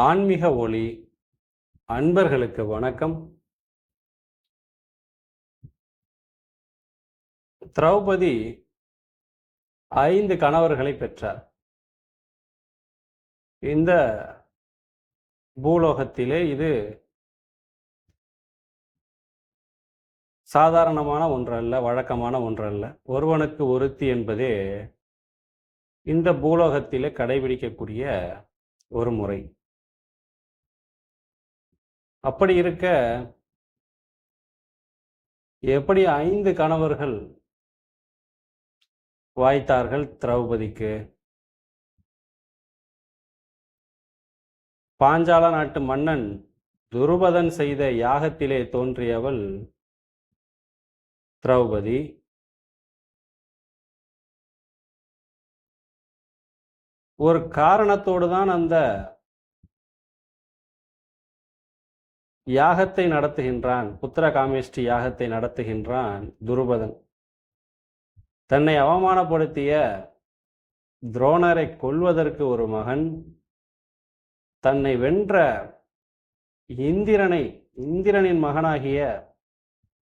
ஆன்மீக ஒளி அன்பர்களுக்கு வணக்கம். திரௌபதி ஐந்து கணவர்களை பெற்றார். இந்த பூலோகத்திலே இது சாதாரணமான ஒன்றல்ல வழக்கமான ஒன்றல்ல. ஒருவனுக்கு ஒருத்தி என்பதே இந்த பூலோகத்திலே கடைபிடிக்கக்கூடிய ஒரு முறை. அப்படி இருக்க எப்படி ஐந்து கணவர்கள் வாய்த்தார்கள் திரௌபதிக்கு? பாஞ்சால நாட்டு மன்னன் துருபதன் செய்த யாகத்திலே தோன்றியவள் திரௌபதி. ஒரு காரணத்தோடு தான் அந்த யாகத்தை நடத்துகின்றான் புத்திர காமேஷ்டி யாகத்தை நடத்துகின்றான் துருபதன். தன்னை அவமானப்படுத்திய துரோணரை கொல்வதற்கு ஒரு மகன் தன்னை வென்ற இந்திரனை இந்திரனின் மகனாகிய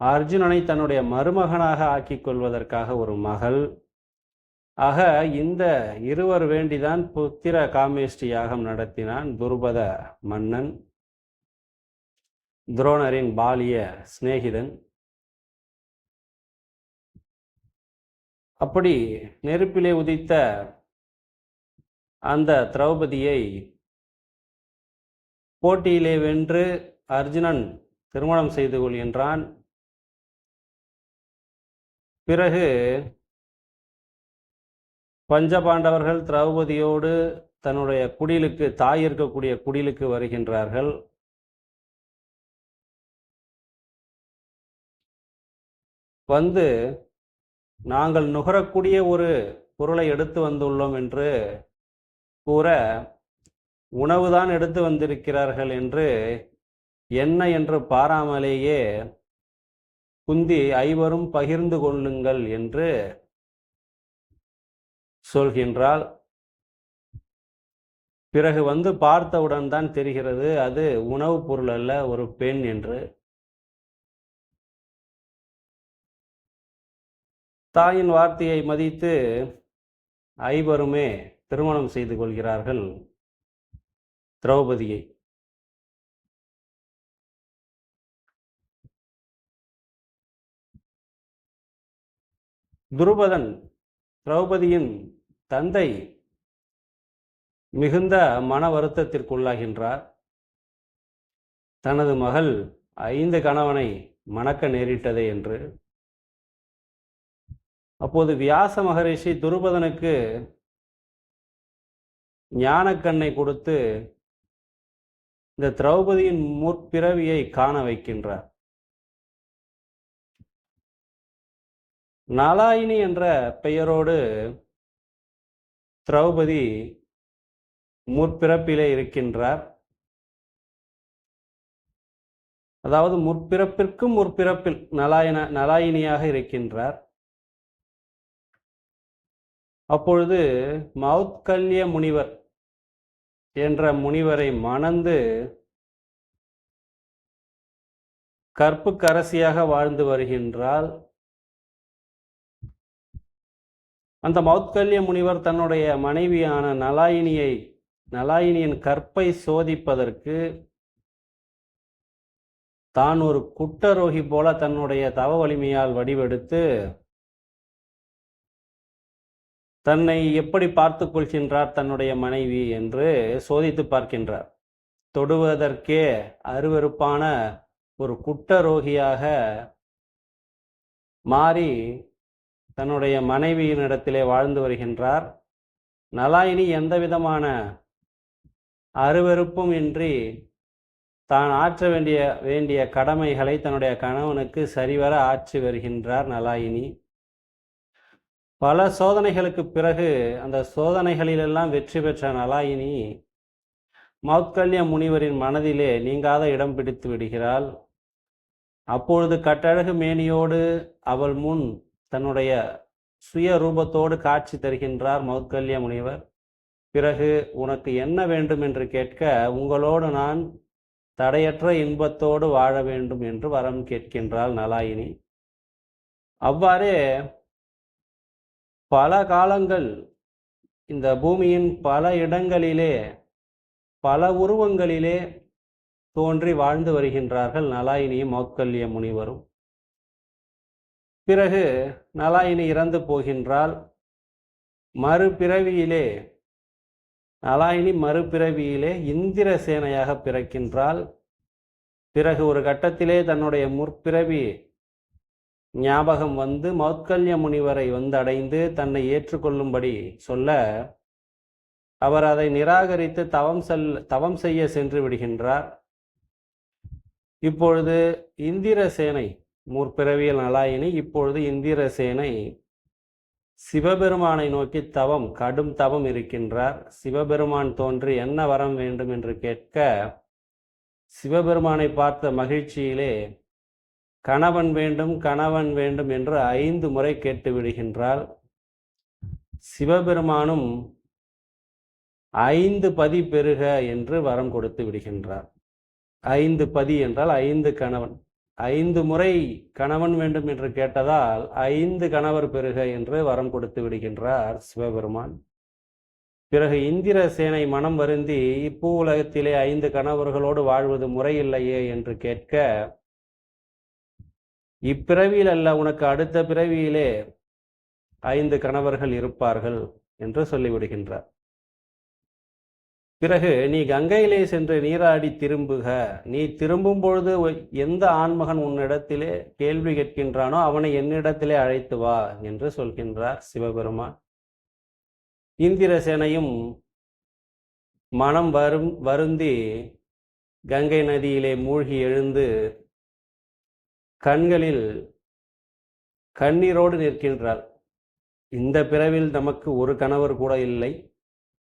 அர்ஜுனனை தன்னுடைய மருமகனாக ஆக்கிக் கொள்வதற்காக ஒரு மகள். ஆக இந்த இருவர் வேண்டிதான் புத்திர காமேஷ்டி யாகம் நடத்தினான் துருபத மன்னன். துரோணரின் பாலிய சிநேகிதன். அப்படி நெருப்பிலே உதித்த அந்த திரௌபதியை போட்டியிலே வென்று அர்ஜுனன் திருமணம் செய்து கொள்கின்றான் பிறகு பஞ்சபாண்டவர்கள் திரௌபதியோடு தன்னுடைய குடிலுக்கு தாய் இருக்கக்கூடிய குடிலுக்கு வருகின்றார்கள். வந்து நாங்கள் நுகரக்கூடிய ஒரு பொருளை எடுத்து வந்துள்ளோம் என்று கூற உணவுதான் எடுத்து வந்திருக்கிறார்கள் என்று என்ன என்று பாராமலேயே குந்தி ஐவரும் பகிர்ந்து கொள்ளுங்கள் என்று சொல்கின்றாள். பிறகு வந்து பார்த்தவுடன் தான் தெரிகிறது அது உணவுப் பொருள் அல்ல ஒரு பெண் என்று. தாயின் வார்த்தையை மதித்து ஐவருமே திருமணம் செய்து கொள்கிறார்கள் திரௌபதியை. துருபதன் திரௌபதியின் தந்தை மிகுந்த மன வருத்தத்திற்குள்ளாகின்றார். தனது மகள் ஐந்து கணவனை மணக்க நேரிட்டதே என்று அப்போது வியாச மகரிஷி துருபதனுக்கு ஞானக்கண்ணை கொடுத்து இந்த திரௌபதியின் முற்பிறவியை காண வைக்கின்றார். நாலாயினி என்ற பெயரோடு திரௌபதி முற்பிறப்பிலே இருக்கின்றார். அதாவது முற்பிறப்பிற்கும் முற்பிறப்பில் நலாயன நலாயினியாக இருக்கின்றார். அப்பொழுது மௌத்கல்ய முனிவர் என்ற முனிவரை மணந்து கற்புக்கரசியாக வாழ்ந்து வருகின்றாள் அந்த மௌத்கல்ய முனிவர் தன்னுடைய மனைவியான நலாயினியை நலாயினியின் கற்பை சோதிப்பதற்கு தான் ஒரு குட்டரோகி போல தன்னுடைய தவ வலிமையால் வடிவெடுத்து தன்னை எப்படி பார்த்து கொள்கின்றார் தன்னுடைய மனைவி என்று சோதித்து பார்க்கின்றார். தொடுவதற்கே அருவருப்பான ஒரு குட்டரோகியாக மாறி தன்னுடைய மனைவியினிடத்திலே வாழ்ந்து வருகின்றார். நலாயினி எந்த விதமான அருவருப்பும் இன்றி தான் ஆற்ற வேண்டிய வேண்டிய கடமைகளை தன்னுடைய கணவனுக்கு சரிவர ஆற்றி வருகின்றார் நலாயினி. பல சோதனைகளுக்கு பிறகு அந்த சோதனைகளிலெல்லாம் வெற்றி பெற்ற நலாயினி மௌத்கல்ய முனிவரின் மனதிலே நீங்காத இடம் பிடித்து விடுகிறாள். அப்பொழுது கட்டழகு மேனியோடு அவள் முன் தன்னுடைய சுய ரூபத்தோடு காட்சி தருகின்றார் மௌத்கல்ய முனிவர். பிறகு உனக்கு என்ன வேண்டும் என்று கேட்க உங்களோடு நான் தடையற்ற இன்பத்தோடு வாழ வேண்டும் என்று வரம் கேட்கின்றாள் நலாயினி. அவ்வாறே பல காலங்கள் இந்த பூமியின் பல இடங்களிலே பல உருவங்களிலே தோன்றி வாழ்ந்து வருகின்றார்கள் நலாயினியும் மௌக்கல்ய முனிவரும். பிறகு நலாயினி இறந்து போகின்றால் மறுபிறவியிலே நலாயினி மறுபிறவியிலே இந்திர சேனையாக பிறக்கின்றாள். பிறகு ஒரு கட்டத்திலே தன்னுடைய முற்பிறவி ஞாபகம் வந்து மௌத்கல்ய முனிவரை வந்து அடைந்து தன்னை ஏற்றுக்கொள்ளும்படி சொல்ல அவர் அதை நிராகரித்து தவம் செல் தவம் செய்ய சென்று விடுகின்றார். இப்பொழுது இந்திரசேனை முற்பிறவியல் நலாயினி இப்பொழுது இந்திரசேனை சிவபெருமானை நோக்கி தவம் கடும் தவம் இருக்கின்றார். சிவபெருமான் தோன்றி என்ன வரம் வேண்டும் என்று கேட்க சிவபெருமானை பார்த்த மகிழ்ச்சியிலே கணவன் வேண்டும் கணவன் வேண்டும் என்று ஐந்து முறை கேட்டு விடுகின்றாள் சிவபெருமானும் ஐந்து பதி பெருக என்று வரம் கொடுத்து விடுகின்றார். ஐந்து பதி என்றால் ஐந்து கணவன். ஐந்து முறை கணவன் வேண்டும் என்று கேட்டதால் ஐந்து கணவர் பெருக என்று வரம் கொடுத்து விடுகின்றார் சிவபெருமான். பிறகு இந்திர சேனை மனம் வருந்தி இப்பூ உலகத்திலே ஐந்து கணவர்களோடு வாழ்வது முறையில்லையே என்று கேட்க இப்பிறவியில் அல்ல உனக்கு அடுத்த பிறவியிலே ஐந்து கணவர்கள் இருப்பார்கள் என்று சொல்லிவிடுகின்றார். பிறகு நீ கங்கையிலே சென்று நீராடி திரும்புக. நீ திரும்பும் பொழுது எந்த ஆண்மகன் உன்னிடத்திலே கேள்வி கேட்கின்றானோ அவனை என்னிடத்திலே அழைத்து வா என்று சொல்கின்றார் சிவபெருமான். இந்திரசேனையும் மனம் வரும் வருந்தி கங்கை நதியிலே மூழ்கி எழுந்து கண்களில் கண்ணீரோடு நிற்கின்றாள் இந்த பிறவில் நமக்கு ஒரு கணவர் கூட இல்லை.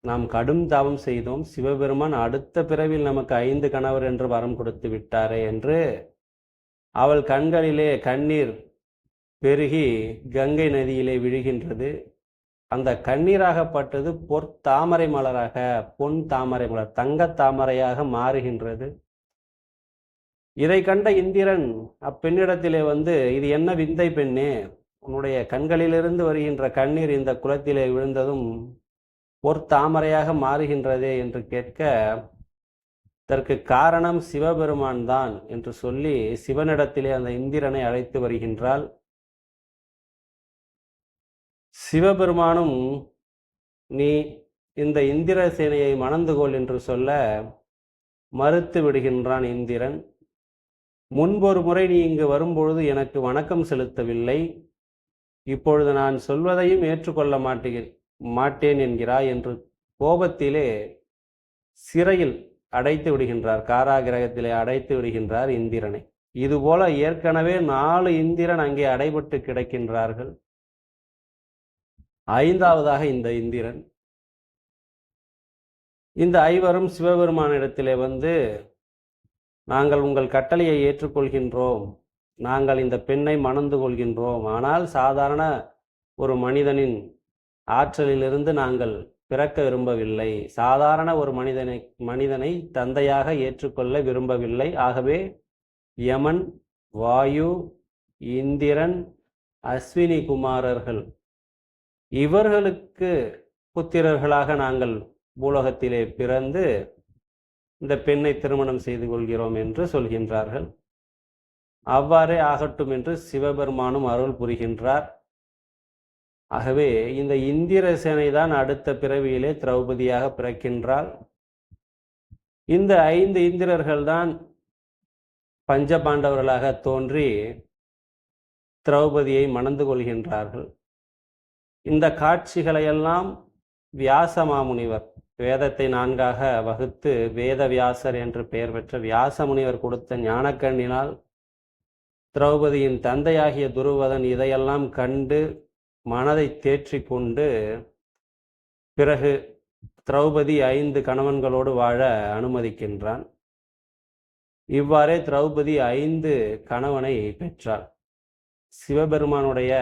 நாம் கடும் தவம் செய்தோம். சிவபெருமான் அடுத்த பிறவில் நமக்கு ஐந்து கணவர் என்று வரம் கொடுத்து விட்டாரே என்று அவள் கண்களிலே கண்ணீர் பெருகி கங்கை நதியிலே விழுகின்றது. அந்த கண்ணீராகப்பட்டது பொற்தாமரை மலராக பொன் தாமரை மலர் தங்க தாமரையாக மாறுகின்றது. இதை கண்ட இந்திரன் அப்பெண்ணிடத்திலே வந்து இது என்ன விந்தை பெண்ணே? உன்னுடைய கண்களிலிருந்து வருகின்ற கண்ணீர் இந்த குளத்திலே விழுந்ததும் பொற்தாமரையாக மாறுகின்றதே என்று கேட்க இதற்கு காரணம் சிவபெருமான் தான் என்று சொல்லி சிவனிடத்திலே அந்த இந்திரனை அழைத்து வருகின்றாள். சிவபெருமானும் நீ இந்த இந்திர சேனையை மணந்து கொள் என்று சொல்ல மறுத்து விடுகின்றான் இந்திரன். முன்பொரு முறை நீ இங்கு வரும்பொழுது எனக்கு வணக்கம் செலுத்தவில்லை. இப்பொழுது நான் சொல்வதையும் ஏற்றுக்கொள்ள மாட்டேன் மாட்டேன் என்கிறாய் என்று கோபத்திலே சிறையில் அடைத்து விடுகின்றார் காராகிரகத்திலே அடைத்து விடுகின்றார் இந்திரனை. இதுபோல ஏற்கனவே நாலு இந்திரன் அங்கே அடைபட்டு கிடக்கின்றார்கள். ஐந்தாவதாக இந்த இந்திரன். இந்த ஐவரும் சிவபெருமானிடத்திலே வந்து நாங்கள் உங்கள் கட்டளையை ஏற்றுக்கொள்கின்றோம். நாங்கள் இந்த பெண்ணை மணந்து கொள்கின்றோம். ஆனால் சாதாரண ஒரு மனிதனின் ஆற்றலிலிருந்து நாங்கள் பிறக்க விரும்பவில்லை. சாதாரண ஒரு மனிதனை மனிதனை தந்தையாக ஏற்றுக்கொள்ள விரும்பவில்லை. ஆகவே யமன் வாயு இந்திரன் அஸ்வினி குமாரர்கள் இவர்களுக்கு புத்திரர்களாக நாங்கள் பூலோகத்திலே பிறந்து இந்த பெண்ணை திருமணம் செய்து கொள்கிறோம் என்று சொல்கின்றார்கள். அவ்வாறே ஆகட்டும் என்று சிவபெருமானும் அருள் புரிகின்றார். ஆகவே இந்த இந்திர சேனை தான் அடுத்த பிறவியிலே திரௌபதியாக பிறக்கின்றாள். இந்த ஐந்து இந்திரர்கள் தான் பஞ்சபாண்டவர்களாக தோன்றி திரௌபதியை மணந்து கொள்கின்றார்கள். இந்த காட்சிகளையெல்லாம் வியாச மாமுனிவர் வேதத்தை நான்காக வகுத்து வேதவியாசர் என்று பெயர் பெற்ற வியாச முனிவர் கொடுத்த ஞானக்கண்ணினால் திரௌபதியின் தந்தையாகிய துருவதன் இதையெல்லாம் கண்டு மனதை தேற்றி கொண்டு பிறகு திரௌபதி ஐந்து கணவன்களோடு வாழ அனுமதிக்கின்றான். இவ்வாறே திரௌபதி ஐந்து கணவனை பெற்றாள். சிவபெருமானுடைய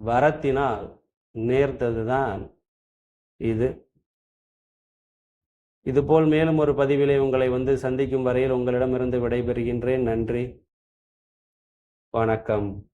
வரத்தினால் நேர்ந்ததுதான் இது. இதுபோல் மேலும் ஒரு பதிவிலே உங்களை வந்து சந்திக்கும் வரையில் உங்களிடமிருந்து விடைபெறுகின்றேன். நன்றி. வணக்கம்.